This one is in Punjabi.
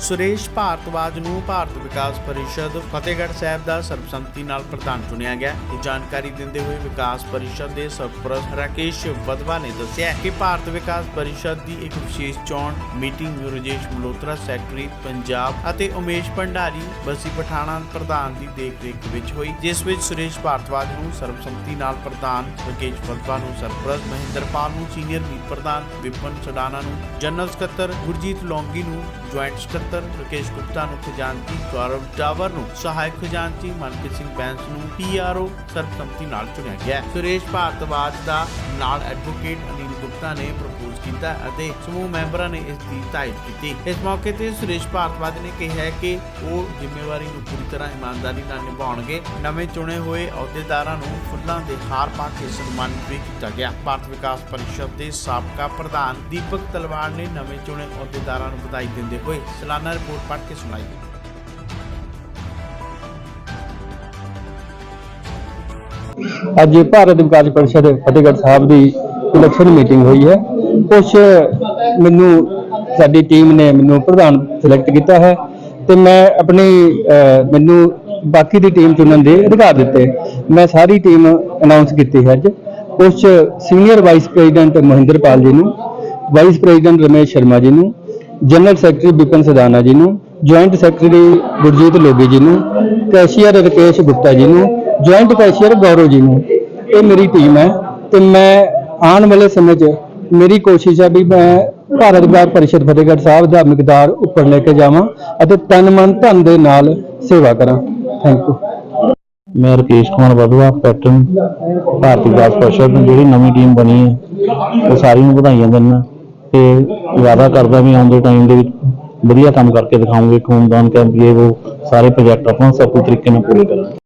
ਸੁਰੇਸ਼ ਭਾਰਤਵਾਜ ਨੂੰ ਭਾਰਤ ਵਿਕਾਸ ਪਰਿਸ਼ਦ ਫਤਿਹਗੜ੍ਹ ਸਾਹਿਬ ਦਾ ਸਰਬਸੰਮਤੀ ਨਾਲ ਪ੍ਰਧਾਨ ਚੁਣਿਆ ਗਿਆ। ਇਹ ਜਾਣਕਾਰੀ ਦਿੰਦੇ ਹੋਏ ਵਿਕਾਸ ਪਰਿਸ਼ਦ ਦੇ ਸਰਪ੍ਰਸਤ ਰਾਕੇਸ਼ ਵਦਵਾ ਨੇ ਦੱਸਿਆ ਕਿ ਭਾਰਤ ਵਿਕਾਸ ਪਰਿਸ਼ਦ ਦੀ ਇੱਕ ਵਿਸ਼ੇਸ਼ ਚੋਣ ਮੀਟਿੰਗ ਰਜੇਸ਼ ਮਲਹੋਤਰਾ, ਸੈਕਟਰੀ ਪੰਜਾਬ ਅਤੇ ਉਮੇਸ਼ ਭੰਡਾਰੀ, ਬਸੀ ਪਠਾਣਾ ਪ੍ਰਧਾਨ ਦੀ ਦੇਖਰੇਖ ਵਿੱਚ ਹੋਈ, ਜਿਸ ਵਿੱਚ ਸੁਰੇਸ਼ ਭਾਰਤਵਾਜ ਨੂੰ ਸਰਬਸੰਮਤੀ ਨਾਲ ਪ੍ਰਧਾਨ, ਰਾਕੇਸ਼ ਵਦਵਾ ਨੂੰ ਸਰਪ੍ਰਸਤ, ਮਹਿੰਦਰਪਾਲ ਨੂੰ ਸੀਨੀਅਰ ਮੀਤ ਪ੍ਰਧਾਨ, ਵਿਪਨ ਸਡਾਨਾ ਨੂੰ, ਜਨਰਲ ਸਕੱਤਰ ਗੁਰਜੀਤ ਲੌਂਗੀ ਨੂੰ ਜੁਆਇੰਟ ਸਕੱਤਰ ਰਕੇਸ਼ ਗੁਪਤਾ ਨੂੰ ਖਜ਼ਾਨਚੀ ਗੌਰਵ ਟਾਵਰ ਨੂੰ ਸਹਾਇਕ ਖਜ਼ਾਨਚੀ ਮਨਪ੍ਰੀਤ ਸਿੰਘ ਬੈਂਸ ਨੂੰ ਪੀਆਰਓ ਸਰਬਸੰਮਤੀ ਨਾਲ ਚੁਣਿਆ ਗਿਆ ਸੁਰੇਸ਼ ਭਾਰਤਵਾਜ ਦਾ ਨਾਲ ਐਡਵੋਕੇਟ ਅਨਿਲ ਗੁਪਤਾ ਨੇ ਪ੍ਰਪੋਜ਼ ਕੀਤਾ ਅਤੇ ਸਮੂਹ ਮੈਂਬਰਾਂ ਨੇ ਇਸ ਦੀ ਤਾਇਦ ਕੀਤੀ। ਇਸ ਮੌਕੇ ਤੇ ਸੁਰੇਸ਼ ਭਾਰਤਵਾਜ ਨੇ ਕਿਹਾ ਹੈ ਕਿ ਉਹ ਜ਼ਿੰਮੇਵਾਰੀ ਨੂੰ ਪੂਰੀ ਤਰ੍ਹਾਂ ਇਮਾਨਦਾਰੀ ਨਾਲ ਨਿਭਾਉਣਗੇ। ਨਵੇਂ ਚੁਣੇ ਹੋਏ ਅਹੁਦੇਦਾਰਾਂ ਨੂੰ ਫੁੱਲਾਂ ਦੇ ਹਾਰ ਪਾ ਕੇ ਸਨਮਾਨਿਤ ਵੀ ਕੀਤਾ ਗਿਆ। ਭਾਰਤ ਵਿਕਾਸ ਪਰਿਸ਼ਦ ਦੇ ਸਾਬਕਾ ਪ੍ਰਧਾਨ ਦੀਪਕ ਤਲਵਾਰ ਨੇ ਨਵੇਂ ਚੁਣੇ ਅਹੁਦੇਦਾਰਾਂ ਨੂੰ ਵਧਾਈ ਦਿੰਦੇ ਹੋਏ ਸਾਲਾਨਾ ਰਿਪੋਰਟ ਪੜ੍ਹ ਕੇ ਸੁਣਾਈ। ਅੱਜ ਭਾਰਤ ਵਿਕਾਸ ਪਰਿਸ਼ਦ ਫਤਿਹਗੜ੍ਹ ਸਾਹਿਬ ਦੀ ਇਲੈਕਸ਼ਨ ਮੀਟਿੰਗ ਹੋਈ ਹੈ। ਕੁਝ ਮੈਨੂੰ ਸਾਡੀ ਟੀਮ ਨੇ ਮੈਨੂੰ ਪ੍ਰਧਾਨ ਸਿਲੈਕਟ ਕੀਤਾ ਹੈ ਤੇ ਮੈਂ ਆਪਣੀ ਮੈਨੂੰ ਬਾਕੀ ਦੀ ਟੀਮ ਚੁਣਨ ਦੇ ਅਧਿਕਾਰ ਦਿੱਤੇ। ਮੈਂ ਸਾਰੀ ਟੀਮ ਅਨਾਉਂਸ ਕੀਤੀ ਹੈ ਅੱਜ। ਕੁਝ ਸੀਨੀਅਰ ਵਾਈਸ ਪ੍ਰੈਜ਼ੀਡੈਂਟ ਮਹਿੰਦਰਪਾਲ ਜੀ ਨੂੰ ਵਾਈਸ ਪ੍ਰੈਜ਼ੀਡੈਂਟ ਰਮੇਸ਼ ਸ਼ਰਮਾ ਜੀ ਨੂੰ ਜਨਰਲ ਸੈਕਟਰੀ ਬਿਪਨ ਸਦਾਨਾ ਜੀ ਨੂੰ ਜੁਆਇੰਟ ਸੈਕਟਰੀ ਗੁਰਜੀਤ ਲੋਗੀ ਜੀ ਨੂੰ ਕੈਸ਼ੀਅਰ ਰਕੇਸ਼ ਗੁਪਤਾ ਜੀ ਨੂੰ ਜੁਆਇੰਟ ਕੈਸ਼ੀਅਰ ਗੌਰਵ ਜੀ ਨੂੰ। ਇਹ ਮੇਰੀ ਟੀਮ ਹੈ ਤੇ ਮੈਂ ਆਉਣ ਵਾਲੇ ਸਮੇਂ 'ਚ ਮੇਰੀ ਕੋਸ਼ਿਸ਼ ਹੈ ਵੀ ਮੈਂ ਭਾਰਤ ਵਿਕਾਸ ਪਰਿਸ਼ਦ ਫਤਿਹਗੜ੍ਹ ਸਾਹਿਬ ਦਾ ਮਿਕਦਾਰ ਉੱਪਰ ਲੈ ਕੇ ਜਾਵਾਂ ਅਤੇ ਤਨ ਮਨ ਧਨ ਦੇ ਨਾਲ ਸੇਵਾ ਕਰਾਂ। ਥੈਂਕ ਯੂ ਮੈਂ ਰਕੇਸ਼ ਕੁਮਾਰ ਵਧਵਾ ਪੈਟਰਨ ਭਾਰਤੀ ਵਿਕਾਸ ਪਰਿਸ਼ਦ ਦੀ ਜਿਹੜੀ ਨਵੀਂ ਟੀਮ ਬਣੀ ਹੈ, ਉਹ ਸਾਰੀ ਨੂੰ ਵਧਾਈਆਂ ਦਿੰਦਾ। ਤੇ ਵਾਅਦਾ ਕਰਦਾ ਵੀ ਆਉਂਦੇ ਟਾਈਮ ਦੇ ਵਿੱਚ ਵਧੀਆ ਕੰਮ ਕਰਕੇ ਦਿਖਾਉਂਗੇ, ਖੂਨਦਾਨ ਕੈਂਪ ਇਹ ਉਹ ਸਾਰੇ ਪ੍ਰੋਜੈਕਟ ਆਪਾਂ ਸਫਲ ਤਰੀਕੇ ਨਾਲ ਪੂਰੇ ਕਰਾਂਗੇ।